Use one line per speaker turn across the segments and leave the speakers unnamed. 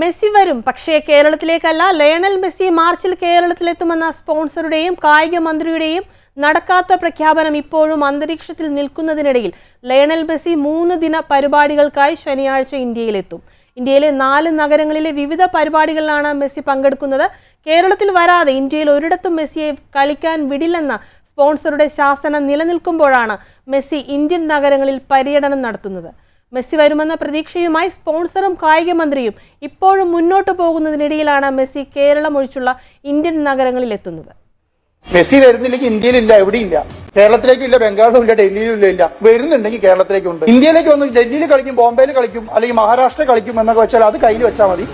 Messi വരും. പക്ഷേ കേരളത്തിലേക്കല്ല Lionel Messi മാർച്ചിൽ കേരളത്തിലെത്തുമെന്ന സ്പോൺസറുടെയും കായിക മന്ത്രിയുടെയും നടക്കാത്ത പ്രഖ്യാപനം ഇപ്പോഴും അന്തരീക്ഷത്തിൽ നിൽക്കുന്നതിനിടയിൽ ലയണൽ മെസ്സി മൂന്ന് ദിന പരിപാടികൾക്കായി ശനിയാഴ്ച ഇന്ത്യയിലെത്തും. ഇന്ത്യയിലെ നാല് നഗരങ്ങളിലെ വിവിധ പരിപാടികളിലാണ് മെസ്സി പങ്കെടുക്കുന്നത്. കേരളത്തിൽ വരാതെ ഇന്ത്യയിൽ ഒരിടത്തും മെസ്സിയെ കളിക്കാൻ വിടില്ലെന്ന സ്പോൺസറുടെ ശാസനം നിലനിൽക്കുമ്പോഴാണ് മെസ്സി ഇന്ത്യൻ നഗരങ്ങളിൽ പര്യടനം നടത്തുന്നത്. മെസ്സി വരുമെന്ന പ്രതീക്ഷയുമായി സ്പോൺസറും കായിക മന്ത്രിയും ഇപ്പോഴും മുന്നോട്ട് പോകുന്നതിനിടയിലാണ് മെസ്സി കേരളം ഒഴിച്ചുള്ള ഇന്ത്യൻ നഗരങ്ങളിൽ എത്തുന്നത്.
മെസ്സി വരുന്നില്ലെങ്കിൽ ഇന്ത്യയിലില്ല എവിടെയില്ല. കേരളത്തിലേക്കും ഇല്ല ബംഗാളിലും ഇല്ല ഡൽഹിയിലും ഇല്ല ഇല്ല വരുന്നുണ്ടെങ്കിൽ കേരളത്തിലേക്കുണ്ട്. ഇന്ത്യയിലേക്ക് വന്ന് ഡൽഹിയിൽ കളിക്കും ബോംബെയിൽ കളിക്കും അല്ലെങ്കിൽ മഹാരാഷ്ട്ര കളിക്കും എന്നൊക്കെ വെച്ചാൽ അത് കയ്യിൽ വെച്ചാൽ മതി.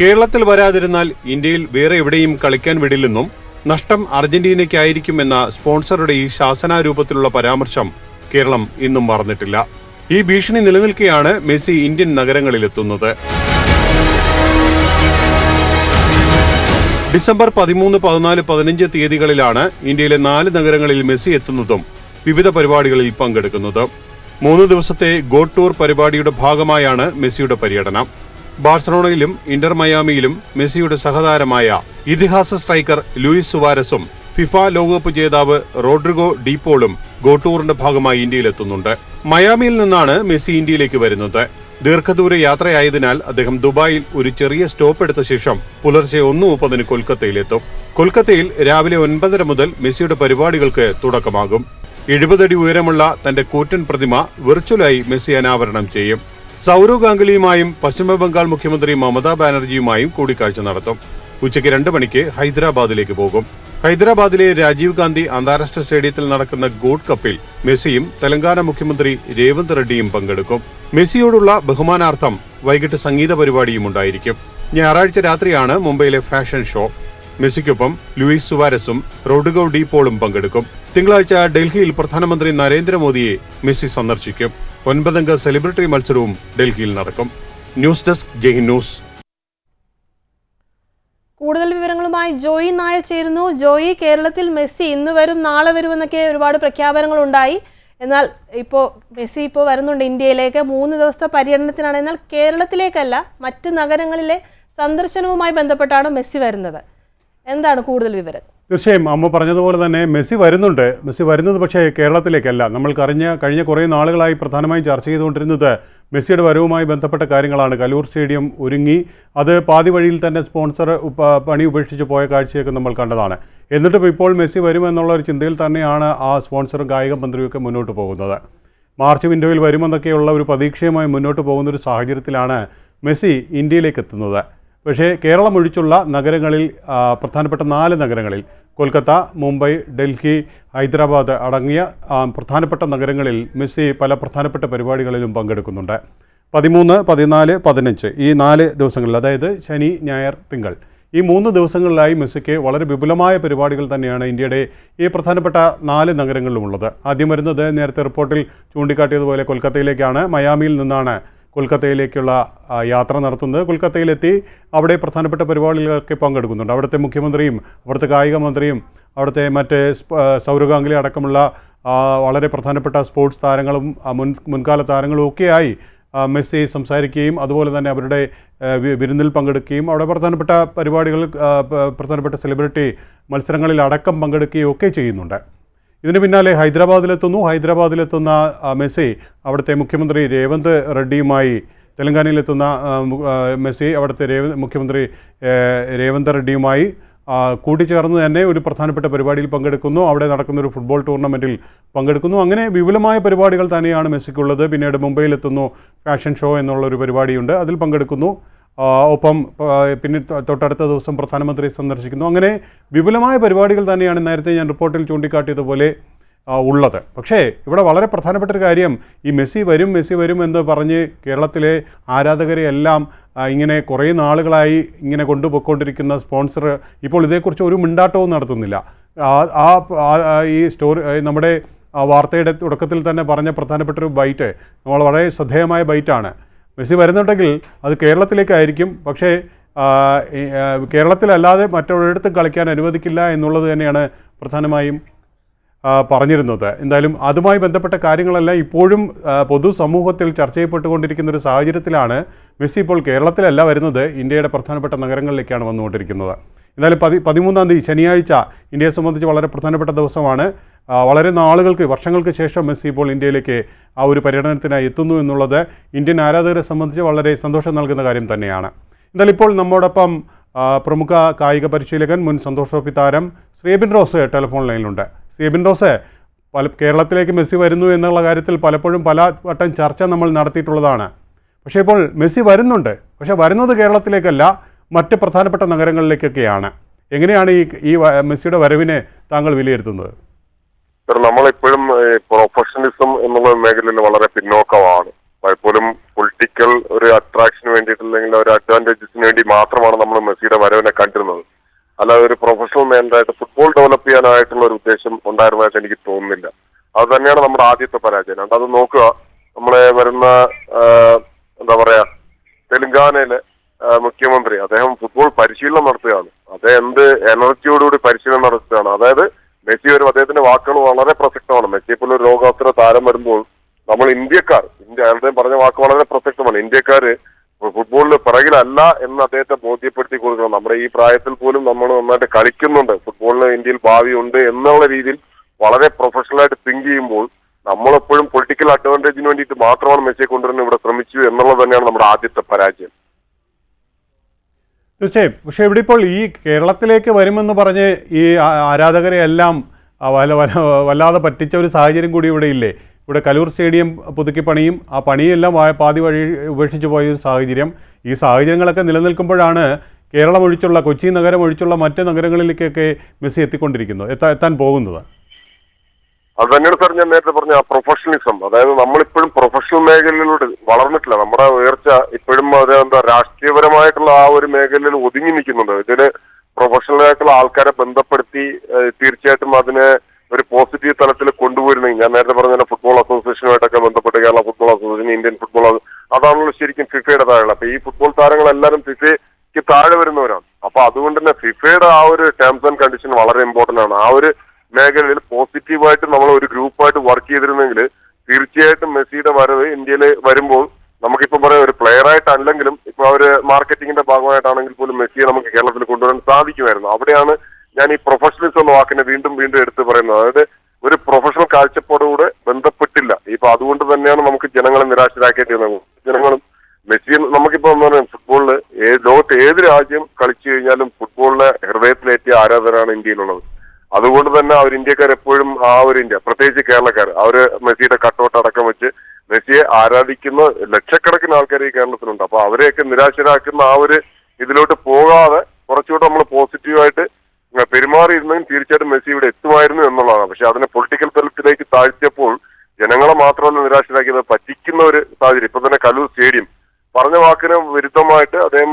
കേരളത്തിൽ വരാതിരുന്നാൽ ഇന്ത്യയിൽ വേറെ എവിടെയും കളിക്കാൻ വിടില്ലെന്നും നഷ്ടം അർജന്റീനയ്ക്കായിരിക്കുമെന്ന സ്പോൺസറുടെ ഈ ശാസനാരൂപത്തിലുള്ള പരാമർശം കേരളം ഇന്നും മറന്നിട്ടില്ല. ഈ ഭീഷണി നിലനിൽക്കെയാണ് മെസ്സി ഇന്ത്യൻ നഗരങ്ങളിലെത്തുന്നത്. ഡിസംബർ പതിമൂന്ന് പതിനാല് പതിനഞ്ച് തീയതികളിലാണ് ഇന്ത്യയിലെ നാല് നഗരങ്ങളിൽ മെസ്സി എത്തുന്നതും വിവിധ പരിപാടികളിൽ പങ്കെടുക്കുന്നതും. മൂന്ന് ദിവസത്തെ ഗോ ടൂർ പരിപാടിയുടെ ഭാഗമായാണ് മെസ്സിയുടെ പര്യടനം. ബാഴ്സലോണയിലും ഇന്റർ മയാമിയിലും മെസ്സിയുടെ സഹതാരമായ ഇതിഹാസ സ്ട്രൈക്കർ ലൂയിസ് സുവാരസും ഫിഫ ലോകകപ്പ് ജേതാവ് റോഡ്രിഗോ ഡീപോളും ഗോട്ടൂറിന്റെ ഭാഗമായി ഇന്ത്യയിലെത്തുന്നുണ്ട്. മയാമിയിൽ നിന്നാണ് മെസ്സി ഇന്ത്യയിലേക്ക് വരുന്നത്. ദീർഘദൂര യാത്രയായതിനാൽ അദ്ദേഹം ദുബായിൽ ഒരു ചെറിയ സ്റ്റോപ്പ് എടുത്ത ശേഷം പുലർച്ചെ ഒന്ന് മുപ്പതിന് കൊൽക്കത്തയിലെത്തും. കൊൽക്കത്തയിൽ രാവിലെ ഒൻപതര മുതൽ മെസ്സിയുടെ പരിപാടികൾക്ക് തുടക്കമാകും. എഴുപതടി ഉയരമുള്ള തന്റെ കൂറ്റൻ പ്രതിമ വെർച്വലായി മെസ്സി അനാവരണം ചെയ്യും. സൗരവ് ഗാംഗുലിയുമായും പശ്ചിമബംഗാൾ മുഖ്യമന്ത്രി മമതാ ബാനർജിയുമായും കൂടിക്കാഴ്ച നടത്തും. ഉച്ചയ്ക്ക് രണ്ട് മണിക്ക് ഹൈദരാബാദിലേക്ക് പോകും. ഹൈദരാബാദിലെ രാജീവ് ഗാന്ധി അന്താരാഷ്ട്ര സ്റ്റേഡിയത്തിൽ നടക്കുന്ന ഗോഡ് കപ്പിൽ മെസ്സിയും തെലങ്കാന മുഖ്യമന്ത്രി രേവന്ത് റെഡ്ഡിയും പങ്കെടുക്കും. മെസ്സിയോടുള്ള ബഹുമാനാർത്ഥം വൈകിട്ട് സംഗീത പരിപാടിയും ഉണ്ടായിരിക്കും. ഞായറാഴ്ച രാത്രിയാണ് മുംബൈയിലെ ഫാഷൻ ഷോ. മെസ്സിക്കൊപ്പം ലൂയിസ് സുവാരസും റോഡുഗോ ഡി പോളും പങ്കെടുക്കും. തിങ്കളാഴ്ച ഡൽഹിയിൽ പ്രധാനമന്ത്രി നരേന്ദ്രമോദിയെ മെസ്സി സന്ദർശിക്കും. ഒൻപതംഗ സെലിബ്രിറ്റി മത്സരവും ഡൽഹിയിൽ നടക്കും. News desk Jai news.
കൂടുതൽ വിവരങ്ങളുമായി ജോയി നായർ ചേരുന്നു. ജോയി കേരളത്തിൽ മെസ്സി ഇന്ന് വരും നാളെ വരും എന്നൊക്കെ ഒരുപാട് പ്രഖ്യാപനങ്ങൾ ഉണ്ടായി എന്നാൽ ഇപ്പോൾ മെസ്സി ഇപ്പോൾ വരുന്നുണ്ട് ഇന്ത്യയിലേക്ക്. മൂന്ന് ദിവസത്തെ പര്യടനത്തിനാണ്. എന്നാൽ കേരളത്തിലേക്കല്ല മറ്റ് നഗരങ്ങളിലെ സന്ദർശനവുമായി ബന്ധപ്പെട്ടാണ് മെസ്സി വരുന്നത്. എന്താണ് കൂടുതൽ വിവരം?
തീർച്ചയായും അമ്മ പറഞ്ഞതുപോലെ തന്നെ മെസ്സി വരുന്നുണ്ട്. മെസ്സി വരുന്നത് പക്ഷേ കേരളത്തിലേക്കല്ല. നമ്മൾക്കറിഞ്ഞ കഴിഞ്ഞ കുറേ നാളുകളായി പ്രധാനമായും ചർച്ച ചെയ്തുകൊണ്ടിരുന്നത് മെസ്സിയുടെ വരവുമായി ബന്ധപ്പെട്ട കാര്യങ്ങളാണ്. കലൂർ സ്റ്റേഡിയം ഒരുങ്ങി അത് പാതി വഴിയിൽ തന്നെ സ്പോൺസർ പണി ഉപേക്ഷിച്ച് പോയ കാഴ്ചയൊക്കെ നമ്മൾ കണ്ടതാണ്. എന്നിട്ടും ഇപ്പോൾ മെസ്സി വരുമെന്നുള്ള ഒരു ചിന്തയിൽ തന്നെയാണ് ആ സ്പോൺസറും കായിക മന്ത്രിയൊക്കെ മുന്നോട്ട് പോകുന്നത്. മാർച്ച് വിൻഡോയിൽ വരുമെന്നൊക്കെയുള്ള ഒരു പ്രതീക്ഷയുമായി മുന്നോട്ട് പോകുന്ന ഒരു സാഹചര്യത്തിലാണ് മെസ്സി ഇന്ത്യയിലേക്ക് എത്തുന്നത്. പക്ഷേ കേരളം ഒഴിച്ചുള്ള നഗരങ്ങളിൽ പ്രധാനപ്പെട്ട നാല് നഗരങ്ങളിൽ കൊൽക്കത്ത മുംബൈ ഡൽഹി ഹൈദരാബാദ് അടങ്ങിയ പ്രധാനപ്പെട്ട നഗരങ്ങളിൽ മെസ്സി പല പ്രധാനപ്പെട്ട പരിപാടികളിലും പങ്കെടുക്കുന്നുണ്ട്. പതിമൂന്ന് പതിനാല് പതിനഞ്ച് ഈ നാല് ദിവസങ്ങളിൽ അതായത് ശനി ഞായർ തിങ്കൾ ഈ മൂന്ന് ദിവസങ്ങളിലായി മെസ്സിക്ക് വളരെ വിപുലമായ പരിപാടികൾ തന്നെയാണ് ഇന്ത്യയുടെ ഈ പ്രധാനപ്പെട്ട നാല് നഗരങ്ങളിലുമുള്ളത്. ആദ്യം വരുന്നത് നേരത്തെ റിപ്പോർട്ടിൽ ചൂണ്ടിക്കാട്ടിയതുപോലെ കൊൽക്കത്തയിലേക്കാണ്. മയാമിയിൽ നിന്നാണ് കൊൽക്കത്തയിലേക്കുള്ള യാത്ര നടത്തുന്നത്. കൊൽക്കത്തയിലെത്തി അവിടെ പ്രധാനപ്പെട്ട പരിപാടികളൊക്കെ പങ്കെടുക്കുന്നുണ്ട്. അവിടുത്തെ മുഖ്യമന്ത്രിയും അവിടുത്തെ കായിക മന്ത്രിയും അവിടുത്തെ മറ്റ് സൗരവ് ഗാംഗുലി അടക്കമുള്ള വളരെ പ്രധാനപ്പെട്ട സ്പോർട്സ് താരങ്ങളും മുൻ മുൻകാല താരങ്ങളും ഒക്കെയായി മെസ്സി സംസാരിക്കുകയും അതുപോലെ തന്നെ അവരുടെ വിരുന്നിൽ പങ്കെടുക്കുകയും അവിടെ പ്രധാനപ്പെട്ട പരിപാടികൾ പ്രധാനപ്പെട്ട സെലിബ്രിറ്റി മത്സരങ്ങളിൽ അടക്കം പങ്കെടുക്കുകയും ഒക്കെ ചെയ്യുന്നുണ്ട്. ഇതിന് പിന്നാലെ ഹൈദരാബാദിലെത്തുന്നു. ഹൈദരാബാദിലെത്തുന്ന മെസ്സി അവിടുത്തെ മുഖ്യമന്ത്രി രേവന്ത് റെഡ്ഡിയുമായി തെലങ്കാനയിലെത്തുന്ന മെസ്സി അവിടുത്തെ രേവ മുഖ്യമന്ത്രി രേവന്ത് റെഡ്ഡിയുമായി കൂട്ടിച്ചേർന്ന് തന്നെ ഒരു പ്രധാനപ്പെട്ട പരിപാടിയിൽ പങ്കെടുക്കുന്നു. അവിടെ നടക്കുന്ന ഒരു ഫുട്ബോൾ ടൂർണമെന്റിൽ പങ്കെടുക്കുന്നു. അങ്ങനെ വിപുലമായ പരിപാടികൾ തന്നെയാണ് മെസ്സിക്കുള്ളത്. പിന്നീട് മുംബൈയിലെത്തുന്നു. ഫാഷൻ ഷോ എന്നുള്ളൊരു പരിപാടിയുണ്ട്. അതിൽ പങ്കെടുക്കുന്നു. ഒപ്പം പിന്നെ തൊട്ടടുത്ത ദിവസം പ്രധാനമന്ത്രി സന്ദർശിക്കുന്നു. അങ്ങനെ വിപുലമായ പരിപാടികൾ തന്നെയാണ് നേരത്തെ ഞാൻ റിപ്പോർട്ടിൽ ചൂണ്ടിക്കാട്ടിയതുപോലെ ഉള്ളത്. പക്ഷേ ഇവിടെ വളരെ പ്രധാനപ്പെട്ട ഒരു കാര്യം ഈ മെസ്സി വരും മെസ്സി വരും എന്ന് പറഞ്ഞ് കേരളത്തിലെ ആരാധകരെ എല്ലാം ഇങ്ങനെ കുറേ നാളുകളായി ഇങ്ങനെ കൊണ്ടുപോയിക്കൊണ്ടിരിക്കുന്ന സ്പോൺസർ ഇപ്പോൾ ഇതേക്കുറിച്ച് ഒരു മിണ്ടാട്ടവും നടത്തുന്നില്ല. ആ ഈ സ്റ്റോറി നമ്മുടെ വാർത്തയുടെ തുടക്കത്തിൽ തന്നെ പറഞ്ഞ പ്രധാനപ്പെട്ട ഒരു ബൈറ്റ് നമ്മൾ വളരെ ശ്രദ്ധേയമായ ബൈറ്റാണ്. മെസ്സി വരുന്നുണ്ടെങ്കിൽ അത് കേരളത്തിലേക്കായിരിക്കും. പക്ഷേ കേരളത്തിലല്ലാതെ മറ്റൊരിടത്തും കളിക്കാൻ അനുവദിക്കില്ല എന്നുള്ളത് തന്നെയാണ് പ്രധാനമായും പറഞ്ഞിരുന്നത്. എന്തായാലും അതുമായി ബന്ധപ്പെട്ട കാര്യങ്ങളെല്ലാം ഇപ്പോഴും പൊതുസമൂഹത്തിൽ ചർച്ച ചെയ്യപ്പെട്ടുകൊണ്ടിരിക്കുന്ന ഒരു സാഹചര്യത്തിലാണ് മെസ്സി ഇപ്പോൾ കേരളത്തിലല്ല വരുന്നത് ഇന്ത്യയുടെ പ്രധാനപ്പെട്ട നഗരങ്ങളിലേക്കാണ് വന്നുകൊണ്ടിരിക്കുന്നത്. എന്തായാലും പതി പതിമൂന്നാം തീയതി ശനിയാഴ്ച ഇന്ത്യയെ സംബന്ധിച്ച് വളരെ പ്രധാനപ്പെട്ട ദിവസമാണ്. വളരെ നാളുകൾക്ക് വർഷങ്ങൾക്ക് ശേഷം മെസ്സി ഇപ്പോൾ ഇന്ത്യയിലേക്ക് ആ ഒരു പര്യടനത്തിനായി എത്തുന്നു എന്നുള്ളത് ഇന്ത്യൻ ആരാധകരെ സംബന്ധിച്ച് വളരെ സന്തോഷം നൽകുന്ന കാര്യം തന്നെയാണ്. എന്തായാലും ഇപ്പോൾ നമ്മോടൊപ്പം പ്രമുഖ കായിക പരിശീലകൻ മുൻ സന്തോഷ് ട്രോഫി താരം ശ്രീബിൻ റോസ് ടെലിഫോൺ ലൈനിലുണ്ട്. ശ്രീബിൻ റോസ് പല കേരളത്തിലേക്ക് മെസ്സി വരുന്നു എന്നുള്ള കാര്യത്തിൽ പലപ്പോഴും പല വട്ടം ചർച്ച നമ്മൾ നടത്തിയിട്ടുള്ളതാണ്. പക്ഷേ ഇപ്പോൾ മെസ്സി വരുന്നുണ്ട്. പക്ഷേ വരുന്നത് കേരളത്തിലേക്കല്ല മറ്റ് പ്രധാനപ്പെട്ട നഗരങ്ങളിലേക്കൊക്കെയാണ്. എങ്ങനെയാണ് ഈ ഈ മെസ്സിയുടെ വരവിനെ താങ്കൾ വിലയിരുത്തുന്നത്?
സർ നമ്മളിപ്പോഴും പ്രൊഫഷണലിസം എന്നുള്ള മേഖലയിൽ വളരെ പിന്നോക്കമാണ്. പലപ്പോഴും പൊളിറ്റിക്കൽ ഒരു അട്രാക്ഷന് വേണ്ടിയിട്ട് അല്ലെങ്കിൽ ഒരു അഡ്വാന്റേജസിന് വേണ്ടി മാത്രമാണ് നമ്മൾ മെസ്സിയുടെ വരവിനെ കണ്ടിരുന്നത്. അല്ലാതെ ഒരു പ്രൊഫഷണൽ മാനായിട്ട് ഫുട്ബോൾ ഡെവലപ്പ് ചെയ്യാനായിട്ടുള്ള ഒരു ഉദ്ദേശം ഉണ്ടായിരുന്നതായിട്ട് എനിക്ക് തോന്നുന്നില്ല. അത് തന്നെയാണ് നമ്മുടെ ആദ്യത്തെ പരാജയം. അത് നോക്കുക നമ്മളെ വരുന്ന എന്താ പറയാ തെലുങ്കാനയിലെ മുഖ്യമന്ത്രി അദ്ദേഹം ഫുട്ബോൾ പരിശീലനം നടത്തുകയാണ്. അദ്ദേഹം എന്ത് എനർജിയോടുകൂടി പരിശീലനം നടത്തുകയാണ്. അതായത് മെസ്സി ഒരു അദ്ദേഹത്തിന്റെ വാക്കുകൾ വളരെ പ്രസക്തമാണ്. മെസ്സിയെ പോലെ ഒരു ലോകാസ്ത്ര താരം വരുമ്പോൾ നമ്മൾ ഇന്ത്യക്കാർ ഇന്ത്യ അയാളുടെയും പറഞ്ഞ വാക്ക് വളരെ പ്രസക്തമാണ്. ഇന്ത്യക്കാര് ഫുട്ബോളിൽ പിറകിലല്ല എന്ന് അദ്ദേഹത്തെ ബോധ്യപ്പെടുത്തി കൊടുക്കണം. നമ്മുടെ ഈ പ്രായത്തിൽ പോലും നമ്മൾ നന്നായിട്ട് കളിക്കുന്നുണ്ട്. ഫുട്ബോളിന് ഇന്ത്യയിൽ ഭാവിയുണ്ട് എന്നുള്ള രീതിയിൽ വളരെ പ്രൊഫഷണലായിട്ട് തിങ്ക് ചെയ്യുമ്പോൾ നമ്മളെപ്പോഴും പൊളിറ്റിക്കൽ അഡ്വാന്റേജിന് വേണ്ടിയിട്ട് മാത്രമാണ് മെസ്സിയെ കൊണ്ടുവരുന്നത്. ഇവിടെ ശ്രമിച്ചു എന്നുള്ളത് തന്നെയാണ് നമ്മുടെ ആദ്യത്തെ പരാജയം.
തീർച്ചയായും. പക്ഷേ ഇവിടെ ഇപ്പോൾ ഈ കേരളത്തിലേക്ക് വരുമെന്ന് പറഞ്ഞ് ഈ ആരാധകരെ എല്ലാം വല വല്ല വല്ല വല്ലാതെ പറ്റിച്ച ഒരു സാഹചര്യം കൂടി ഇവിടെ ഇല്ലേ? ഇവിടെ കലൂർ സ്റ്റേഡിയം പുതുക്കി പണിയും ആ പണിയെല്ലാം പാതി വഴി ഉപേക്ഷിച്ച് പോയ ഒരു സാഹചര്യം. ഈ സാഹചര്യങ്ങളൊക്കെ നിലനിൽക്കുമ്പോഴാണ് കേരളം ഒഴിച്ചുള്ള കൊച്ചി നഗരം ഒഴിച്ചുള്ള മറ്റ് നഗരങ്ങളിലേക്കൊക്കെ മെസ്സി എത്തിക്കൊണ്ടിരിക്കുന്നത്. എത്താൻ പോകുന്നത്?
അത് തന്നെയാണ് സാർ ഞാൻ നേരത്തെ പറഞ്ഞ ആ പ്രൊഫഷണലിസം അതായത് നമ്മളിപ്പോഴും പ്രൊഫഷണൽ മേഖലയിലൂടെ വളർന്നിട്ടില്ല. നമ്മുടെ ഉയർച്ച ഇപ്പോഴും അത് എന്താ രാഷ്ട്രീയപരമായിട്ടുള്ള ആ ഒരു മേഖലയിൽ ഒതുങ്ങി നിൽക്കുന്നുണ്ട്. ഇതിന് പ്രൊഫഷണൽ ആയിട്ടുള്ള ആൾക്കാരെ ബന്ധപ്പെടുത്തി തീർച്ചയായിട്ടും അതിനെ ഒരു പോസിറ്റീവ് തലത്തിൽ കൊണ്ടുപോയിരുന്നെങ്കിൽ ഞാൻ നേരത്തെ പറഞ്ഞ ഫുട്ബോൾ അസോസിയേഷനുമായിട്ടൊക്കെ ബന്ധപ്പെട്ട് Kerala football association Indian football അതാണല്ലോ ശരിക്കും ഫിഫയുടെ താഴെ അപ്പൊ ഈ ഫുട്ബോൾ താരങ്ങളെല്ലാവരും ഫിഫയ്ക്ക് താഴെ വരുന്നവരാണ്. അപ്പൊ അതുകൊണ്ട് തന്നെ ഫിഫയുടെ ആ ഒരു ടേംസ് ആൻഡ് കണ്ടീഷൻ വളരെ ഇമ്പോർട്ടന്റ് ആണ്. ആ ഒരു മേഖലയിൽ പോസിറ്റീവായിട്ട് നമ്മൾ ഒരു ഗ്രൂപ്പായിട്ട് വർക്ക് ചെയ്തിരുന്നെങ്കിൽ തീർച്ചയായിട്ടും മെസ്സിയുടെ വരവ് ഇന്ത്യയിൽ വരുമ്പോൾ നമുക്കിപ്പോ പറയാം ഒരു പ്ലെയർ ആയിട്ടല്ലെങ്കിലും ഇപ്പൊ അവർ മാർക്കറ്റിംഗിന്റെ ഭാഗമായിട്ടാണെങ്കിൽ പോലും മെസ്സിയെ നമുക്ക് കേരളത്തിൽ കൊണ്ടുവരാൻ സാധിക്കുമായിരുന്നു. അവിടെയാണ് ഞാൻ ഈ പ്രൊഫഷണലിസം എന്ന വാക്കിനെ വീണ്ടും വീണ്ടും എടുത്തു പറയുന്നത്. അതായത് ഒരു പ്രൊഫഷണൽ കാഴ്ചപ്പാടോടെ ബന്ധപ്പെട്ടില്ല. ഇപ്പൊ അതുകൊണ്ട് തന്നെയാണ് നമുക്ക് ജനങ്ങളെ നിരാശരാക്കേണ്ടി വന്നത് ജനങ്ങളും മെസ്സി നമുക്കിപ്പോ എന്താ പറയുക ഫുട്ബോളിൽ ഏ- ലോകത്ത് ഏത് രാജ്യം കളിച്ചു കഴിഞ്ഞാലും ഫുട്ബോളിലെ ഹൃദയത്തിലേറ്റിയ ആരാധകരാണ് ഇന്ത്യയിലുള്ളത്. അതുകൊണ്ട് തന്നെ അവർ ഇന്ത്യക്കാർ എപ്പോഴും ആ ഒരു ഇന്ത്യ പ്രത്യേകിച്ച് കേരളക്കാർ അവർ മെസ്സിയുടെ കട്ടൗട്ട് അടക്കം വെച്ച് മെസ്സിയെ ആരാധിക്കുന്ന ലക്ഷക്കണക്കിന് ആൾക്കാർ ഈ കേരളത്തിലുണ്ട്. അപ്പൊ അവരെയൊക്കെ നിരാശരാക്കുന്ന ആ ഒരു ഇതിലോട്ട് പോകാതെ കുറച്ചുകൂടെ നമ്മൾ പോസിറ്റീവായിട്ട് പെരുമാറിയിരുന്നെങ്കിൽ തീർച്ചയായിട്ടും മെസ്സി ഇവിടെ എത്തുമായിരുന്നു എന്നുള്ളതാണ്. പക്ഷെ അതിനെ പൊളിറ്റിക്കൽ തലത്തിലേക്ക് താഴ്ത്തിയപ്പോൾ ജനങ്ങളെ മാത്രമല്ല നിരാശരാക്കിയത് പറ്റിക്കുന്ന ഒരു സാഹചര്യം. ഇപ്പൊ തന്നെ കലൂർ സ്റ്റേഡിയം പറഞ്ഞ വാക്കിന് വിരുദ്ധമായിട്ട് അദ്ദേഹം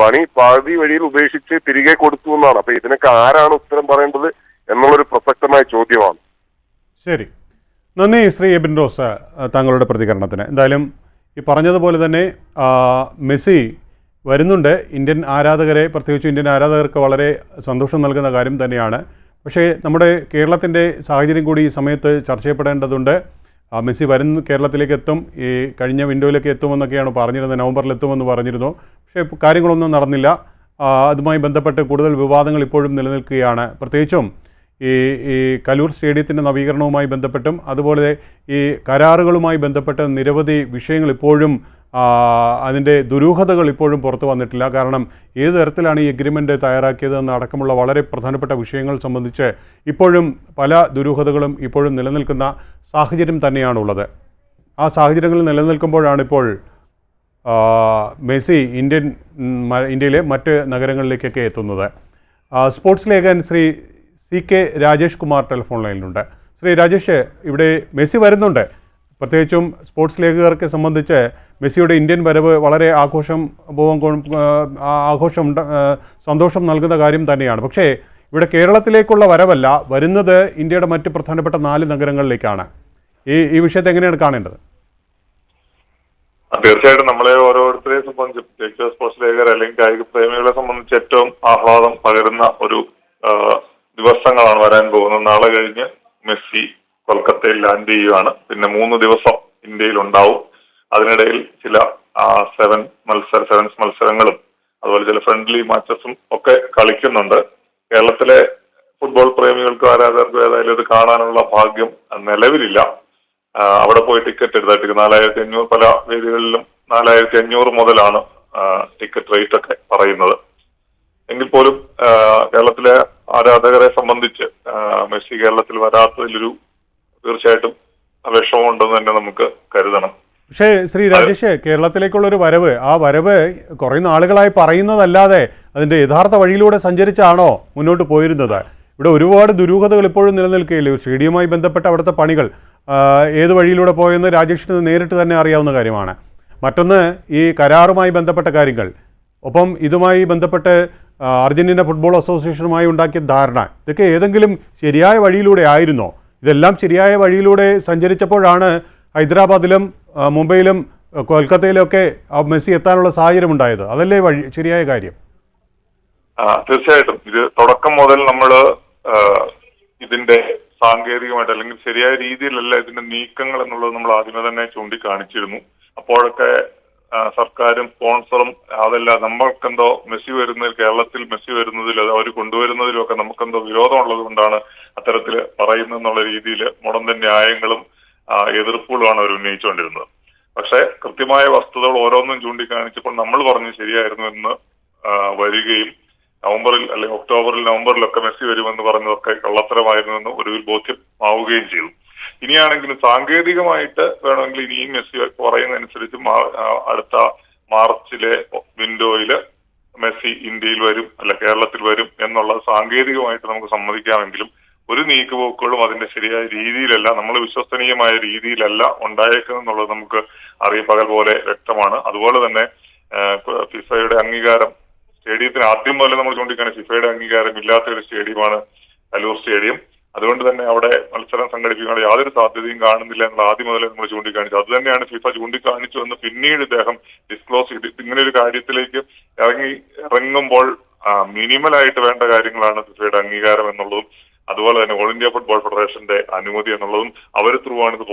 പണി പാതി വഴിയിൽ ഉപേക്ഷിച്ച് തിരികെ കൊടുത്തു എന്നാണ്. അപ്പൊ ഇതിനൊക്കെ ആരാണ് ഉത്തരം പറയേണ്ടത് എന്നുള്ളൊരു പ്രസക്തമായ ചോദ്യമാണ്.
ശരി. നന്ദി ശ്രീ എബിൻ റോസ് താങ്കളുടെ പ്രതികരണത്തിന്. എന്തായാലും ഈ പറഞ്ഞതുപോലെ തന്നെ മെസ്സി വരുന്നുണ്ട്. ഇന്ത്യൻ ആരാധകരെ പ്രത്യേകിച്ച് ഇന്ത്യൻ ആരാധകർക്ക് വളരെ സന്തോഷം നൽകുന്ന കാര്യം തന്നെയാണ്. പക്ഷേ നമ്മുടെ കേരളത്തിന്റെ സാഹചര്യം കൂടി ഈ സമയത്ത് ചർച്ച ചെയ്യപ്പെടേണ്ടതുണ്ട് മെസ്സി വരുന്ന കേരളത്തിലേക്ക് എത്തും ഈ കഴിഞ്ഞ വിൻഡോയിലേക്ക് എത്തുമെന്നൊക്കെയാണ് പറഞ്ഞിരുന്നത് നവംബറിൽ എത്തുമെന്ന് പറഞ്ഞിരുന്നു. പക്ഷേ കാര്യങ്ങളൊന്നും നടന്നില്ല. അതുമായി ബന്ധപ്പെട്ട് കൂടുതൽ വിവാദങ്ങൾ ഇപ്പോഴും നിലനിൽക്കുകയാണ്. പ്രത്യേകിച്ചും ഈ ഈ കലൂർ സ്റ്റേഡിയത്തിന്റെ നവീകരണവുമായി ബന്ധപ്പെട്ടും അതുപോലെ ഈ കരാറുകളുമായി ബന്ധപ്പെട്ട് നിരവധി വിഷയങ്ങൾ ഇപ്പോഴും അതിന്റെ ദുരൂഹതകൾ ഇപ്പോഴും പുറത്തു വന്നിട്ടില്ല. കാരണം ഏത് തരത്തിലാണ് ഈ എഗ്രിമെന്റ് തയ്യാറാക്കിയതെന്ന് അടക്കമുള്ള വളരെ പ്രധാനപ്പെട്ട വിഷയങ്ങൾ സംബന്ധിച്ച് ഇപ്പോഴും പല ദുരൂഹതകളും ഇപ്പോഴും നിലനിൽക്കുന്ന സാഹചര്യം തന്നെയാണുള്ളത്. ആ സാഹചര്യങ്ങൾ നിലനിൽക്കുമ്പോഴാണ് ഇപ്പോൾ മെസ്സി ഇന്ത്യൻ ഇന്ത്യയിലെ മറ്റ് നഗരങ്ങളിലേക്കൊക്കെ എത്തുന്നത്. സ്പോർട്സ് ലേഖകൻ Shri C K Rajesh Kumar telephone ലൈനിലുണ്ട്. Shri Rajesh ഇവിടെ മെസ്സി വരുന്നുണ്ട്. പ്രത്യേകിച്ചും സ്പോർട്സ് ലേഖകർക്ക് സംബന്ധിച്ച് മെസ്സിയുടെ ഇന്ത്യൻ വരവ് വളരെ ആഘോഷം ആഘോഷം സന്തോഷം നൽകുന്ന കാര്യം തന്നെയാണ്. പക്ഷേ ഇവിടെ കേരളത്തിലേക്കുള്ള വരവല്ല വരുന്നത് ഇന്ത്യയുടെ മറ്റ് പ്രധാനപ്പെട്ട നാല് നഗരങ്ങളിലേക്കാണ്. ഈ ഈ വിഷയത്തെ എങ്ങനെയാണ് കാണേണ്ടത്?
തീർച്ചയായിട്ടും നമ്മളെ ഓരോരുത്തരെ സംബന്ധിച്ച് പ്രത്യേകിച്ച് സ്പോർട്സ് ലേഖകർ അല്ലെങ്കിൽ കായിക പ്രേമികളെ സംബന്ധിച്ച് ഏറ്റവും ആഹ്ലാദം പകരുന്ന ഒരു ദിവസങ്ങളാണ് വരാൻ പോകുന്നത്. നാളെ കഴിഞ്ഞ് മെസ്സി കൊൽക്കത്തയിൽ ലാൻഡ് ചെയ്യുകയാണ് പിന്നെ മൂന്ന് ദിവസം ഇന്ത്യയിൽ ഉണ്ടാവും അതിനിടയിൽ ചില സെവൻ മത്സര സെവൻസ് മത്സരങ്ങളും അതുപോലെ ചില ഫ്രണ്ട്ലി മാച്ചസും ഒക്കെ കളിക്കുന്നുണ്ട്. കേരളത്തിലെ ഫുട്ബോൾ പ്രേമികൾക്കും ആരാധകർക്കും ഏതായാലും ഇത് കാണാനുള്ള ഭാഗ്യം നിലവിലില്ല. അവിടെ പോയി ടിക്കറ്റ് എടുത്തായിട്ട് നാലായിരത്തി അഞ്ഞൂറ് പല വേദികളിലും നാലായിരത്തി അഞ്ഞൂറ് മുതലാണ് ടിക്കറ്റ് റേറ്റ് ഒക്കെ പറയുന്നത്. എങ്കിൽ പോലും കേരളത്തിലെ ആരാധകരെ സംബന്ധിച്ച് മെസ്സി കേരളത്തിൽ വരാത്തതിലൊരു തീർച്ചയായിട്ടും വിഷമമുണ്ടെന്ന് തന്നെ നമുക്ക് കരുതണം.
പക്ഷേ ശ്രീ രാജേഷ് കേരളത്തിലേക്കുള്ള ഒരു വരവ് ആ വരവ് കുറേ നാളുകളായി പറയുന്നതല്ലാതെ അതിന്റെ യഥാർത്ഥ വഴിയിലൂടെ സഞ്ചരിച്ചാണോ മുന്നോട്ട് പോയിരുന്നത്? ഇവിടെ ഒരുപാട് ദുരൂഹതകൾ ഇപ്പോഴും നിലനിൽക്കുകയില്ലേ? സ്റ്റേഡിയവുമായി ബന്ധപ്പെട്ട അവിടുത്തെ പണികൾ ഏത് വഴിയിലൂടെ പോയെന്ന് രാജേഷിന് നേരിട്ട് തന്നെ അറിയാവുന്ന കാര്യമാണ്. മറ്റൊന്ന് ഈ കരാറുമായി ബന്ധപ്പെട്ട കാര്യങ്ങൾ. ഒപ്പം ഇതുമായി ബന്ധപ്പെട്ട് അർജന്റീന ഫുട്ബോൾ അസോസിയേഷനുമായി ഉണ്ടാക്കിയ ധാരണ. ഇതൊക്കെ ഏതെങ്കിലും ശരിയായ വഴിയിലൂടെ ആയിരുന്നോ? ഇതെല്ലാം ശരിയായ വഴിയിലൂടെ സഞ്ചരിച്ചപ്പോഴാണ് ഹൈദരാബാദിലും മുംബൈയിലും കൊൽക്കത്തയിലൊക്കെ മെസ്സി എത്താനുള്ള സാഹചര്യം ഉണ്ടായത് അതല്ലേ വഴി ശരിയായ കാര്യം?
തീർച്ചയായിട്ടും. ഇത് തുടക്കം മുതൽ നമ്മൾ ഇതിന്റെ സാങ്കേതികമായിട്ട് അല്ലെങ്കിൽ ശരിയായ രീതിയിലല്ല ഇതിന്റെ നീക്കങ്ങൾ എന്നുള്ളത് നമ്മൾ ആദ്യമേ തന്നെ ചൂണ്ടിക്കാണിച്ചിരുന്നു. അപ്പോഴൊക്കെ സർക്കാരും സ്പോൺസറും അതല്ല നമ്മൾക്കെന്തോ മെസ്സി വരുന്നതിൽ കേരളത്തിൽ മെസ്സി വരുന്നതിൽ അവർ കൊണ്ടുവരുന്നതിലും ഒക്കെ നമുക്കെന്തോ വിരോധമുള്ളത് കൊണ്ടാണ് അത്തരത്തിൽ പറയുന്നെന്നുള്ള രീതിയിൽ മുടന്ത ന്യായങ്ങളും എതിർപ്പുകളുമാണ് അവർ ഉന്നയിച്ചുകൊണ്ടിരുന്നത്. പക്ഷെ കൃത്യമായ വസ്തുതകൾ ഓരോന്നും ചൂണ്ടിക്കാണിച്ചപ്പോൾ നമ്മൾ പറഞ്ഞു ശരിയായിരുന്നു എന്ന് വരികയും നവംബറിൽ അല്ലെങ്കിൽ ഒക്ടോബറിൽ നവംബറിലൊക്കെ മെസ്സി വരുമെന്ന് പറഞ്ഞതൊക്കെ കള്ളത്തരമായിരുന്നു എന്ന് ബോധ്യം ബോധ്യമാവുകയും ചെയ്തു. ഇനിയാണെങ്കിലും സാങ്കേതികമായിട്ട് വേണമെങ്കിൽ ഇനിയും മെസ്സി പറയുന്നതനുസരിച്ച് അടുത്ത മാർച്ചിലെ വിൻഡോയിൽ മെസ്സി ഇന്ത്യയിൽ വരും അല്ല കേരളത്തിൽ വരും എന്നുള്ളത് സാങ്കേതികമായിട്ട് നമുക്ക് സമ്മതിക്കാമെങ്കിലും ഒരു നീക്കുപോക്കുകളും അതിന്റെ ശരിയായ രീതിയിലല്ല നമ്മൾ വിശ്വസനീയമായ രീതിയിലല്ല ഉണ്ടായേക്കുന്നുള്ളത് നമുക്ക് അറിയപ്പകൽ പകൽ പോലെ വ്യക്തമാണ്. അതുപോലെ തന്നെ ഫിഫയുടെ അംഗീകാരം സ്റ്റേഡിയത്തിന് ആദ്യം മുതലേ നമ്മൾ ചൂണ്ടിക്കാണ് ഫിഫയുടെ അംഗീകാരം ഇല്ലാത്ത ഒരു സ്റ്റേഡിയമാണ് കലൂർ സ്റ്റേഡിയം. അതുകൊണ്ട് തന്നെ അവിടെ മത്സരം സംഘടിപ്പിക്കാൻ യാതൊരു സാധ്യതയും കാണുന്നില്ല എന്ന് ആദ്യം മുതലേ നമ്മൾ ചൂണ്ടിക്കാണിച്ചു അത് തന്നെയാണ് ഫിഫ ചൂണ്ടിക്കാണിച്ചു എന്ന് പിന്നീട് ഇദ്ദേഹം ഡിസ്ക്ലോസ് ചെയ്ത്. ഇങ്ങനെ ഒരു കാര്യത്തിലേക്ക് ഇറങ്ങി ഇറങ്ങുമ്പോൾ മിനിമൽ ആയിട്ട് വേണ്ട കാര്യങ്ങളാണ് ഫിഫയുടെ അംഗീകാരം എന്നുള്ളതും അതുപോലെ തന്നെ ഓൾ ഇന്ത്യ ഫുട്ബോൾ ഫെഡറേഷന്റെ അനുമതി എന്നുള്ളതും അവർ ത്രൂ ആണ് ഇത്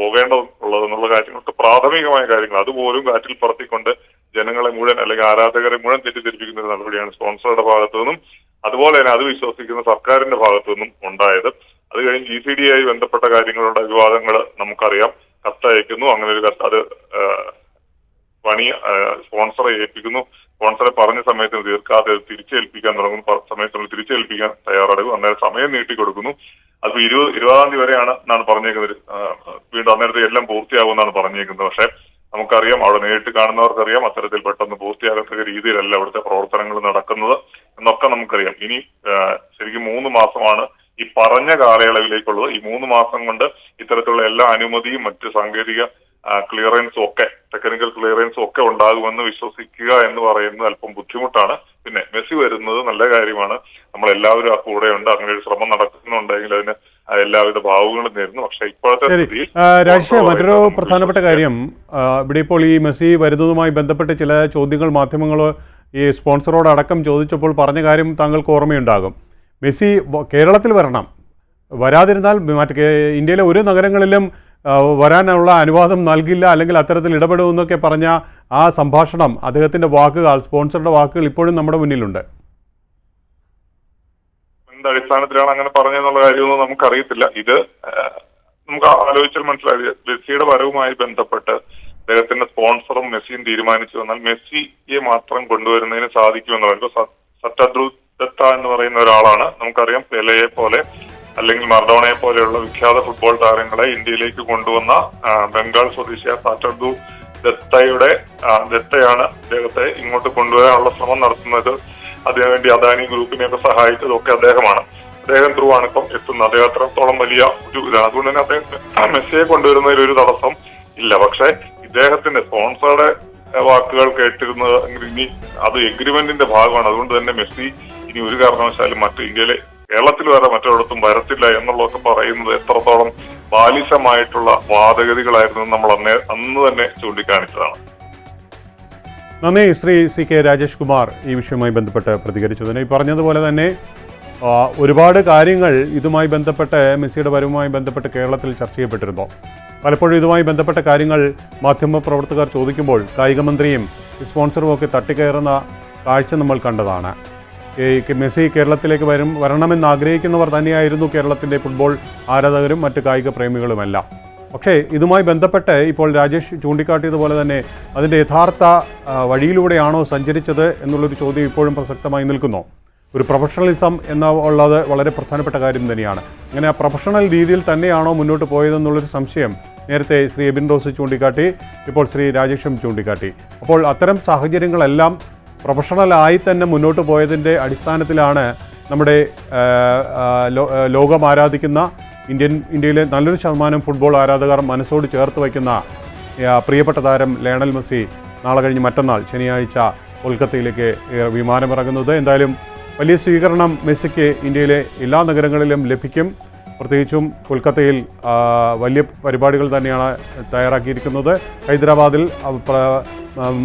എന്നുള്ള കാര്യങ്ങളൊക്കെ പ്രാഥമികമായ കാര്യങ്ങൾ. അതുപോലും കാറ്റിൽ പറത്തിക്കൊണ്ട് ജനങ്ങളെ മുഴുവൻ അല്ലെങ്കിൽ ആരാധകരെ മുഴുവൻ തെറ്റിദ്ധരിപ്പിക്കുന്ന ഒരു നടപടിയാണ് സ്പോൺസറുടെ ഭാഗത്തു നിന്നും അതുപോലെ തന്നെ അത് വിശ്വസിക്കുന്ന സർക്കാരിന്റെ ഭാഗത്തു നിന്നും ഉണ്ടായത്. അത് കഴിഞ്ഞ് ജി സി ഡി ആയി ബന്ധപ്പെട്ട കാര്യങ്ങളുടെ വിവാദങ്ങൾ നമുക്കറിയാം. കത്തയക്കുന്നു അങ്ങനെ ഒരു കത്ത് അത് പണി സ്പോൺസറെ ഏൽപ്പിക്കുന്നു. സ്പോൺസറെ പറഞ്ഞ സമയത്തിന് തീർക്കാതെ തിരിച്ചേൽപ്പിക്കാൻ തുടങ്ങുന്നു സമയത്തുള്ള തിരിച്ചേൽപ്പിക്കാൻ തയ്യാറെടുക്കും. അന്നേരം സമയം നീട്ടി കൊടുക്കുന്നു. അത് ഇരുപത് ഇരുപതാം തീയതി വരെയാണ് എന്നാണ് പറഞ്ഞേക്കുന്നത്. വീണ്ടും അന്നേരത്തെ എല്ലാം പൂർത്തിയാകും എന്നാണ് പറഞ്ഞേക്കുന്നത്. പക്ഷെ നമുക്കറിയാം അവിടെ നേരിട്ട് കാണുന്നവർക്കറിയാം. അത്തരത്തിൽ പെട്ടെന്ന് പൂർത്തിയാകത്തക്ക രീതിയിലല്ല അവിടുത്തെ പ്രവർത്തനങ്ങൾ നടക്കുന്നത് എന്നൊക്കെ നമുക്കറിയാം. ഇനി ശരിക്കും മൂന്ന് മാസമാണ് ഈ പറഞ്ഞ കാലയളവിലേക്കുള്ളത്. ഈ മൂന്ന് മാസം കൊണ്ട് ഇത്തരത്തിലുള്ള എല്ലാ അനുമതിയും മറ്റ് സാങ്കേതിക ക്ലിയറൻസും ഒക്കെ ടെക്നിക്കൽ ക്ലിയറൻസും ഒക്കെ ഉണ്ടാകുമെന്ന് വിശ്വസിക്കുക എന്ന് പറയുന്നത് അല്പം ബുദ്ധിമുട്ടാണ്. പിന്നെ മെസ്സി വരുന്നത് നല്ല കാര്യമാണ്. നമ്മൾ എല്ലാവരും ആ കൂടെയുണ്ട് അങ്ങനെ ഒരു ശ്രമം നടക്കുന്നുണ്ടെങ്കിൽ അതിന് എല്ലാവിധ ഭാവുകളും നേരുന്നു. പക്ഷെ ഇപ്പോഴത്തെ
രാജേഷ് മറ്റൊരു പ്രധാനപ്പെട്ട കാര്യം ഇവിടെ ഇപ്പോൾ ഈ മെസ്സി വരുന്നതുമായി ബന്ധപ്പെട്ട് ചില ചോദ്യങ്ങൾ മാധ്യമങ്ങൾ ഈ സ്പോൺസറോട് അടക്കം ചോദിച്ചപ്പോൾ പറഞ്ഞ കാര്യം താങ്കൾക്ക് ഓർമ്മയുണ്ടാകും. മെസ്സി കേരളത്തിൽ വരണം. വരാതിരുന്നാൽ മറ്റ് ഇന്ത്യയിലെ ഒരു നഗരങ്ങളിലും വരാനുള്ള അനുവാദം നൽകില്ല അല്ലെങ്കിൽ അത്തരത്തിൽ ഇടപെടുമെന്നൊക്കെ പറഞ്ഞ ആ സംഭാഷണം അദ്ദേഹത്തിന്റെ വാക്കുകൾ സ്പോൺസറുടെ വാക്കുകൾ ഇപ്പോഴും നമ്മുടെ മുന്നിലുണ്ട്.
എന്ത് അടിസ്ഥാനത്തിലാണ് അങ്ങനെ പറഞ്ഞതെന്നുള്ള കാര്യമൊന്നും നമുക്കറിയത്തില്ല. ഇത് നമുക്ക് ആലോചിച്ചാൽ മനസ്സിലായി മെസ്സിയുടെ വരവുമായി ബന്ധപ്പെട്ട് അദ്ദേഹത്തിന്റെ സ്പോൺസറും മെസ്സിയും തീരുമാനിച്ചു വന്നാൽ മെസ്സിയെ മാത്രം കൊണ്ടുവരുന്നതിന് സാധിക്കുമെന്ന് പറയുമ്പോൾ ദത്ത എന്ന് പറയുന്ന ഒരാളാണ്. നമുക്കറിയാം പെലയെ പോലെ അല്ലെങ്കിൽ മർഡോണയെ പോലെയുള്ള വിഖ്യാത ഫുട്ബോൾ താരങ്ങളെ ഇന്ത്യയിലേക്ക് കൊണ്ടുവന്ന ബംഗാൾ സ്വദേശിയായ സാറ്റർദു ദത്തയുടെ ദത്തയാണ് അദ്ദേഹത്തെ ഇങ്ങോട്ട് കൊണ്ടുവരാനുള്ള ശ്രമം നടത്തുന്നത്. അതിനുവേണ്ടി അദാനി ഗ്രൂപ്പിനെയൊക്കെ സഹായിച്ചതൊക്കെ അദ്ദേഹമാണ്. അദ്ദേഹം ത്രൂ ആണ് ഇപ്പം എത്തുന്നത്. അദ്ദേഹം അത്രത്തോളം വലിയ ഒരു അതുകൊണ്ട് തന്നെ അദ്ദേഹം മെസ്സിയെ കൊണ്ടുവരുന്നതിൽ ഒരു തടസ്സം ഇല്ല. പക്ഷെ ഇദ്ദേഹത്തിന്റെ സ്പോൺസറുടെ വാക്കുകൾ കേട്ടിരുന്നത് ഇനി അത് എഗ്രിമെന്റിന്റെ ഭാഗമാണ്. അതുകൊണ്ട് തന്നെ മെസ്സി ഇനി ഒരു കാരണവശാലും മറ്റു ഇന്ത്യയിലെ കേരളത്തിൽ വരെ മറ്റൊരിടത്തും വരത്തില്ല എന്നുള്ളതൊക്കെ പറയുന്നത് എത്രത്തോളം ബാലിശമായിട്ടുള്ള വാദഗതികളായിരുന്നു നമ്മൾ അന്നേ അന്ന് തന്നെ ചൂണ്ടിക്കാണിച്ചതാണ്.
നന്ദി ശ്രീ സി കെ രാജേഷ് കുമാർ ഈ വിഷയവുമായി ബന്ധപ്പെട്ട് പ്രതികരിച്ചതിന്. ഈ പറഞ്ഞതുപോലെ തന്നെ ഒരുപാട് കാര്യങ്ങൾ ഇതുമായി ബന്ധപ്പെട്ട് മെസ്സിയുടെ വരവുമായി ബന്ധപ്പെട്ട് കേരളത്തിൽ ചർച്ച ചെയ്യപ്പെട്ടിരുന്നു. പലപ്പോഴും ഇതുമായി ബന്ധപ്പെട്ട കാര്യങ്ങൾ മാധ്യമപ്രവർത്തകർ ചോദിക്കുമ്പോൾ കായികമന്ത്രിയും സ്പോൺസറും ഒക്കെ തട്ടിക്കയറുന്ന കാഴ്ച നമ്മൾ കണ്ടതാണ്. മെസ്സി കേരളത്തിലേക്ക് വരും വരണമെന്ന് ആഗ്രഹിക്കുന്നവർ തന്നെയായിരുന്നു കേരളത്തിന്റെ ഫുട്ബോൾ ആരാധകരും മറ്റ് കായിക പ്രേമികളുമെല്ലാം. പക്ഷേ ഇതുമായി ബന്ധപ്പെട്ട് ഇപ്പോൾ രാജേഷ് ചൂണ്ടിക്കാട്ടിയതുപോലെ തന്നെ അതിന്റെ യഥാർത്ഥ വഴിയിലൂടെയാണോ സഞ്ചരിച്ചത് എന്നുള്ളൊരു ചോദ്യം ഇപ്പോഴും പ്രസക്തമായി നിൽക്കുന്നു. ഒരു പ്രൊഫഷണലിസം എന്ന ഉള്ളത് വളരെ പ്രധാനപ്പെട്ട കാര്യം തന്നെയാണ്. അങ്ങനെ ആ പ്രൊഫഷണൽ രീതിയിൽ തന്നെയാണോ മുന്നോട്ട് പോയതെന്നുള്ളൊരു സംശയം നേരത്തെ ശ്രീ എബിൻ റോസ് ചൂണ്ടിക്കാട്ടി ഇപ്പോൾ ശ്രീ രാജേഷും ചൂണ്ടിക്കാട്ടി. അപ്പോൾ അത്തരം സാഹചര്യങ്ങളെല്ലാം പ്രൊഫഷണലായി തന്നെ മുന്നോട്ട് പോയതിന്റെ അടിസ്ഥാനത്തിലാണ് നമ്മുടെ ലോകം ആരാധിക്കുന്ന ഇന്ത്യൻ ഇന്ത്യയിലെ നല്ലൊരു ശതമാനം ഫുട്ബോൾ ആരാധകർ മനസ്സോട് ചേർത്ത് വയ്ക്കുന്ന പ്രിയപ്പെട്ട താരം ലയണൽ മെസ്സി നാളെ കഴിഞ്ഞ് മറ്റന്നാൾ ശനിയാഴ്ച കൊൽക്കത്തയിലേക്ക് വിമാനമിറങ്ങുന്നത്. എന്തായാലും വലിയ സ്വീകരണം മെസ്സിക്ക് ഇന്ത്യയിലെ എല്ലാ നഗരങ്ങളിലും ലഭിക്കും. പ്രത്യേകിച്ചും കൊൽക്കത്തയിൽ വലിയ പരിപാടികൾ തന്നെയാണ് തയ്യാറാക്കിയിരിക്കുന്നത്. ഹൈദരാബാദിൽ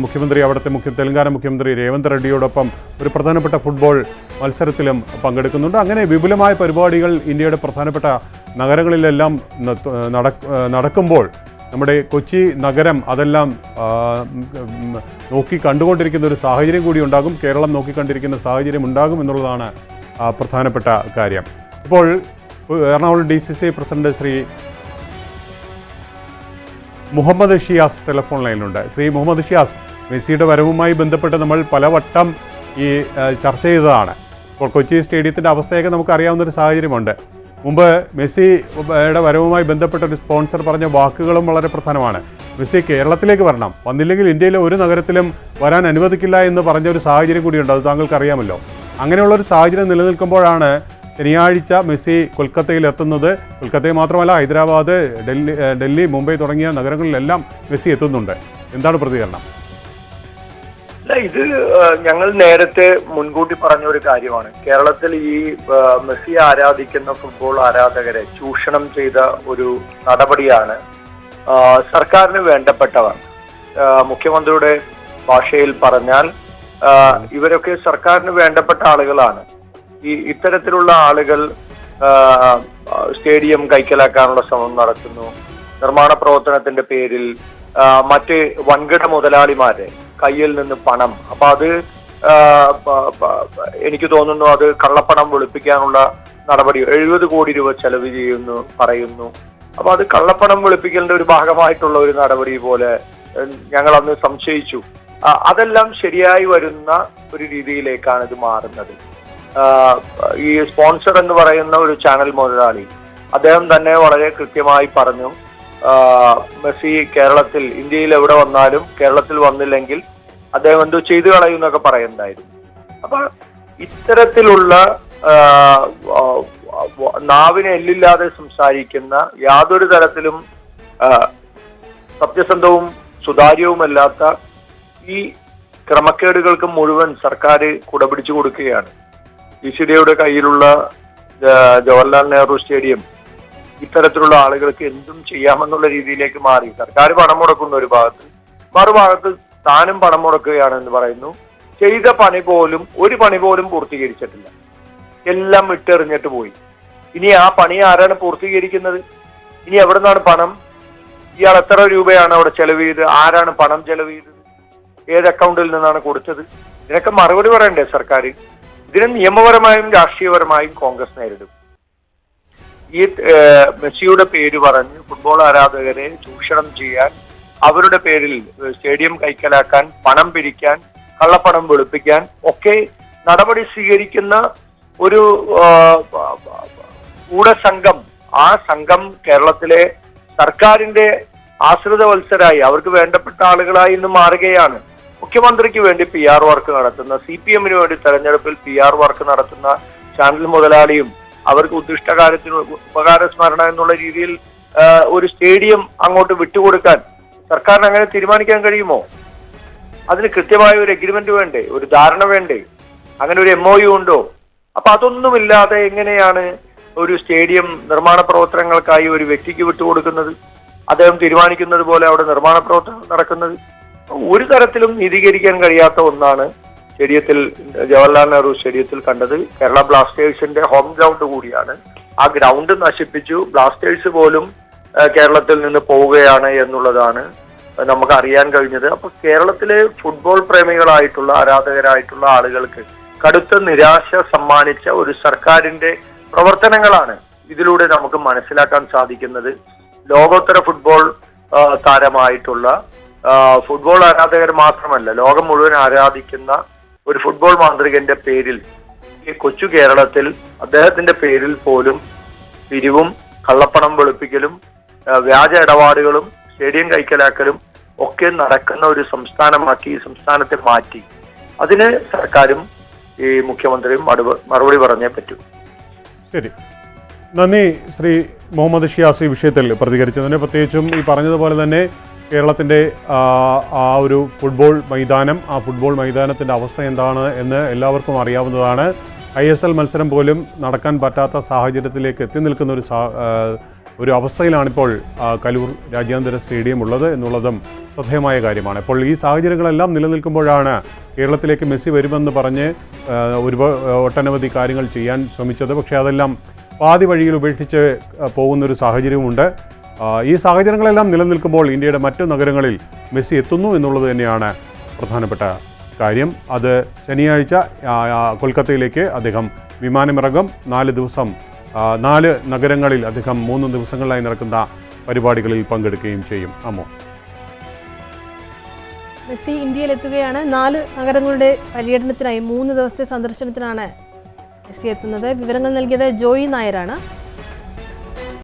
മുഖ്യമന്ത്രി അവിടുത്തെ മുഖ്യ തെലങ്കാന മുഖ്യമന്ത്രി രേവന്ത് റെഡ്ഡിയോടൊപ്പം ഒരു പ്രധാനപ്പെട്ട ഫുട്ബോൾ മത്സരത്തിലും പങ്കെടുക്കുന്നുണ്ട്. അങ്ങനെ വിപുലമായ പരിപാടികൾ ഇന്ത്യയുടെ പ്രധാനപ്പെട്ട നഗരങ്ങളിലെല്ലാം നടക്കുമ്പോൾ നമ്മുടെ കൊച്ചി നഗരം അതെല്ലാം നോക്കി കണ്ടുകൊണ്ടിരിക്കുന്ന ഒരു സാഹചര്യം കൂടി ഉണ്ടാകും. കേരളം നോക്കിക്കണ്ടിരിക്കുന്ന സാഹചര്യം ഉണ്ടാകും എന്നുള്ളതാണ് പ്രധാനപ്പെട്ട കാര്യം. ഇപ്പോൾ Ernakulam D C C president Shri Muhammad Shiyas telephone ലൈനിലുണ്ട് Shri Muhammad Shiyas മെസ്സിയുടെ വരവുമായി ബന്ധപ്പെട്ട് നമ്മൾ പലവട്ടം ഈ ചർച്ച ചെയ്തതാണ്. ഇപ്പോൾ കൊച്ചി സ്റ്റേഡിയത്തിന്റെ അവസ്ഥയൊക്കെ നമുക്ക് അറിയാവുന്ന ഒരു സാഹചര്യമുണ്ട്. മുമ്പ് മെസ്സിയുടെ വരവുമായി ബന്ധപ്പെട്ട ഒരു സ്പോൺസർ പറഞ്ഞ വാക്കുകളും വളരെ പ്രധാനമാണ്. മെസ്സി കേരളത്തിലേക്ക് വരണം. വന്നില്ലെങ്കിൽ ഇന്ത്യയിലെ ഒരു നഗരത്തിലും വരാൻ അനുവദിക്കില്ല എന്ന് പറഞ്ഞ ഒരു സാഹചര്യം കൂടിയുണ്ട്. അത് താങ്കൾക്ക് അറിയാമല്ലോ അങ്ങനെയുള്ള ഒരു സാഹചര്യം നിലനിൽക്കുമ്പോഴാണ് ശനിയാഴ്ച മെസ്സി കൊൽക്കത്തയിൽ എത്തുന്നത്. കൊൽക്കത്തയിൽ മാത്രമല്ല ഹൈദരാബാദ് ഡൽഹി ഡൽഹി മുംബൈ തുടങ്ങിയ നഗരങ്ങളിലെല്ലാം മെസ്സി എത്തുന്നുണ്ട്. എന്താണ് പ്രതികരണം?
അല്ല ഇത് ഞങ്ങൾ നേരത്തെ മുൻകൂട്ടി പറഞ്ഞ ഒരു കാര്യമാണ്. കേരളത്തിൽ ഈ മെസ്സി ആരാധിക്കുന്ന ഫുട്ബോൾ ആരാധകരെ ചൂഷണം ചെയ്ത ഒരു നടപടിയാണ് സർക്കാരിന് വേണ്ടപ്പെട്ടവർ. മുഖ്യമന്ത്രിയുടെ ഭാഷയിൽ പറഞ്ഞാൽ ഇവരൊക്കെ സർക്കാരിന് വേണ്ടപ്പെട്ട ആളുകളാണ്. ഈ ഇത്തരത്തിലുള്ള ആളുകൾ സ്റ്റേഡിയം കൈക്കലാക്കാനുള്ള ശ്രമം നടക്കുന്നു നിർമ്മാണ പ്രവർത്തനത്തിന്റെ പേരിൽ മറ്റ് വൻകിട മുതലാളിമാരെ കയ്യിൽ നിന്ന് പണം. അപ്പൊ അത് എനിക്ക് തോന്നുന്നു അത് കള്ളപ്പണം വെളുപ്പിക്കാനുള്ള നടപടി എഴുപത് കോടി രൂപ ചെലവ് ചെയ്യുന്നു പറയുന്നു. അപ്പൊ അത് കള്ളപ്പണം വെളുപ്പിക്കലിന്റെ ഒരു ഭാഗമായിട്ടുള്ള ഒരു നടപടി പോലെ ഞങ്ങൾ അന്ന് സംശയിച്ചു. അതെല്ലാം ശരിയായി വരുന്ന ഒരു രീതിയിലേക്കാണ് ഇത് മാറുന്നത്. ഈ സ്പോൺസർ എന്ന് പറയുന്ന ഒരു ചാനൽ മുതലാളി അദ്ദേഹം തന്നെ വളരെ കൃത്യമായി പറഞ്ഞു. മെസ്സി കേരളത്തിൽ ഇന്ത്യയിൽ എവിടെ വന്നാലും കേരളത്തിൽ വന്നില്ലെങ്കിൽ അദ്ദേഹം എന്തോ ചെയ്തു കളയും എന്നൊക്കെ പറയുന്നുണ്ടായിരുന്നു അപ്പൊ ഇത്തരത്തിലുള്ള നാവിന് എല്ലില്ലാതെ സംസാരിക്കുന്ന യാതൊരു തരത്തിലും സത്യസന്ധവും സുതാര്യവുമല്ലാത്ത ഈ ക്രമക്കേടുകൾക്ക് മുഴുവൻ സർക്കാർ കുടപിടിച്ചു കൊടുക്കുകയാണ്. ഡിയുടെ കയ്യിലുള്ള ജവഹർലാൽ നെഹ്റു സ്റ്റേഡിയം ഇത്തരത്തിലുള്ള ആളുകൾക്ക് എന്തും ചെയ്യാമെന്നുള്ള രീതിയിലേക്ക് മാറി. സർക്കാർ പണം മുടക്കുന്ന ഒരു ഭാഗത്ത് മറുഭാഗത്ത് താനും പണം മുടക്കുകയാണെന്ന് പറയുന്നു. ചെയ്ത പണി പോലും ഒരു പണി പോലും പൂർത്തീകരിച്ചിട്ടില്ല. എല്ലാം വിട്ടെറിഞ്ഞിട്ട് പോയി. ഇനി ആ പണി ആരാണ് പൂർത്തീകരിക്കുന്നത്? ഇനി എവിടെ നിന്നാണ് പണം? ഇയാൾ എത്ര രൂപയാണ് അവിടെ ചെലവ് ചെയ്ത്? ആരാണ് പണം ചെലവ് ചെയ്തത്? ഏത് അക്കൗണ്ടിൽ നിന്നാണ് കൊടുത്തത്? ഇതിനൊക്കെ മറുപടി പറയണ്ടേ സർക്കാർ ഇതിനെ നിയമപരമായും രാഷ്ട്രീയപരമായും കോൺഗ്രസ് നേരിടും. ഈ മെസ്സിയുടെ പേര് പറഞ്ഞ് ഫുട്ബോൾ ആരാധകരെ ചൂഷണം ചെയ്യാൻ അവരുടെ പേരിൽ സ്റ്റേഡിയം കൈക്കലാക്കാൻ പണം പിരിക്കാൻ കള്ളപ്പണം വെളുപ്പിക്കാൻ ഒക്കെ നടപടി സ്വീകരിക്കുന്ന ഒരു കൂടെ ഗൂഢസംഘം ആ സംഘം കേരളത്തിലെ സർക്കാരിന്റെ ആശ്രിത വത്സരായി അവർക്ക് വേണ്ടപ്പെട്ട ആളുകളായി ഇന്ന് മാറുകയാണ്. മുഖ്യമന്ത്രിക്ക് വേണ്ടി പി ആർ വർക്ക് നടത്തുന്ന സി പി എമ്മിന് വേണ്ടി തെരഞ്ഞെടുപ്പിൽ പി ആർ വർക്ക് നടത്തുന്ന ചാനൽ മുതലാളിയും അവർക്ക് ഉദ്ദിഷ്ട കാര്യത്തിന് ഉപകാര സ്മരണ എന്നുള്ള രീതിയിൽ ഒരു സ്റ്റേഡിയം അങ്ങോട്ട് വിട്ടുകൊടുക്കാൻ സർക്കാരിന് അങ്ങനെ തീരുമാനിക്കാൻ കഴിയുമോ? അതിന് കൃത്യമായ ഒരു എഗ്രിമെന്റ് വേണ്ടേ? ഒരു ധാരണ വേണ്ടേ? അങ്ങനെ ഒരു എം ഒ യു ഉണ്ടോ? അപ്പൊ അതൊന്നുമില്ലാതെ എങ്ങനെയാണ് ഒരു സ്റ്റേഡിയം നിർമ്മാണ പ്രവർത്തനങ്ങൾക്കായി ഒരു വ്യക്തിക്ക് വിട്ടുകൊടുക്കുന്നത്? അദ്ദേഹം തീരുമാനിക്കുന്നത് പോലെ അവിടെ നിർമ്മാണ പ്രവർത്തനം നടക്കുന്നത്? ഒരു തരത്തിലും നീതീകരിക്കാൻ കഴിയാത്ത ഒന്നാണ് സ്റ്റേഡിയത്തിൽ ജവഹർലാൽ നെഹ്റു സ്റ്റേഡിയത്തിൽ കണ്ടത്. കേരള ബ്ലാസ്റ്റേഴ്സിന്റെ ഹോം ഗ്രൗണ്ട് കൂടിയാണ്. ആ ഗ്രൗണ്ട് നശിപ്പിച്ചു. ബ്ലാസ്റ്റേഴ്സ് പോലും കേരളത്തിൽ നിന്ന് പോവുകയാണ് എന്നുള്ളതാണ് നമുക്ക് അറിയാൻ കഴിഞ്ഞത്. അപ്പൊ കേരളത്തിലെ ഫുട്ബോൾ പ്രേമികളായിട്ടുള്ള ആരാധകരായിട്ടുള്ള ആളുകൾക്ക് കടുത്ത നിരാശ സമ്മാനിച്ച ഒരു സർക്കാരിന്റെ പ്രവർത്തനങ്ങളാണ് ഇതിലൂടെ നമുക്ക് മനസ്സിലാക്കാൻ സാധിക്കുന്നത്. ലോകോത്തര ഫുട്ബോൾ താരമായിട്ടുള്ള ഫുട്ബോൾ ആരാധകർ മാത്രമല്ല ലോകം മുഴുവൻ ആരാധിക്കുന്ന ഒരു ഫുട്ബോൾ മാന്ത്രികന്റെ പേരിൽ ഈ കൊച്ചു കേരളത്തിൽ അദ്ദേഹത്തിന്റെ പേരിൽ പോലും പിരിവും കള്ളപ്പണം വെളുപ്പിക്കലും വ്യാജ ഇടപാടുകളും സ്റ്റേഡിയം കൈക്കലാക്കലും ഒക്കെ നടക്കുന്ന ഒരു സംസ്ഥാനമാക്കി ഈ സംസ്ഥാനത്തെ മാറ്റി. അതിന് സർക്കാരും ഈ മുഖ്യമന്ത്രിയും മറുപ- മറുപടി പറഞ്ഞേ പറ്റൂ.
ശരി. നന്ദി ശ്രീ മുഹമ്മദ് ഷിയാസ് വിഷയത്തിൽ പ്രതികരിച്ചതിന്. പ്രത്യേകിച്ചും ഈ പറഞ്ഞതുപോലെ തന്നെ കേരളത്തിന്റെ ആ, ഒരു ഫുട്ബോൾ മൈതാനം ആ ഫുട്ബോൾ മൈതാനത്തിന്റെ അവസ്ഥ എന്താണ് എന്ന് എല്ലാവർക്കും അറിയാവുന്നതാണ്. ഐ എസ് എൽ മത്സരം പോലും നടക്കാൻ പറ്റാത്ത സാഹചര്യത്തിലേക്ക് എത്തി നിൽക്കുന്ന ഒരു ഒരു അവസ്ഥയിലാണിപ്പോൾ കലൂർ രാജ്യാന്തര സ്റ്റേഡിയം ഉള്ളത് എന്നുള്ളതും ശ്രദ്ധേയമായ കാര്യമാണ്. അപ്പോൾ ഈ സാഹചര്യങ്ങളെല്ലാം നിലനിൽക്കുമ്പോഴാണ് കേരളത്തിലേക്ക് മെസ്സി വരുമെന്ന് പറഞ്ഞ് ഒരു ഒട്ടനവധി കാര്യങ്ങൾ ചെയ്യാൻ ശ്രമിച്ചത്. പക്ഷേ അതെല്ലാം പാതി വഴിയിൽ ഉപേക്ഷിച്ച് പോകുന്നൊരു സാഹചര്യവുമുണ്ട്. ഈ സാഹചര്യങ്ങളെല്ലാം നിലനിൽക്കുമ്പോൾ ഇന്ത്യയുടെ മറ്റു നഗരങ്ങളിൽ മെസ്സി എത്തുന്നു എന്നുള്ളത് തന്നെയാണ് പ്രധാനപ്പെട്ട കാര്യം. അത് ശനിയാഴ്ച കൊൽക്കത്തയിലേക്ക് അദ്ദേഹം വിമാനമിറങ്ങും. നാല് ദിവസം നാല് നഗരങ്ങളിൽ അദ്ദേഹം മൂന്ന് ദിവസങ്ങളിലായി നടക്കുന്ന പരിപാടികളിൽ പങ്കെടുക്കുകയും ചെയ്യും. അമ്മോ
മെസ്സി ഇന്ത്യയിൽ എത്തുകയാണ് നാല് നഗരങ്ങളുടെ പര്യടനത്തിനായി മൂന്ന് ദിവസത്തെ സന്ദർശനത്തിനാണ് മെസ്സി എത്തുന്നത്. വിവരങ്ങൾ നൽകിയത് ജോയി നായരാണ്.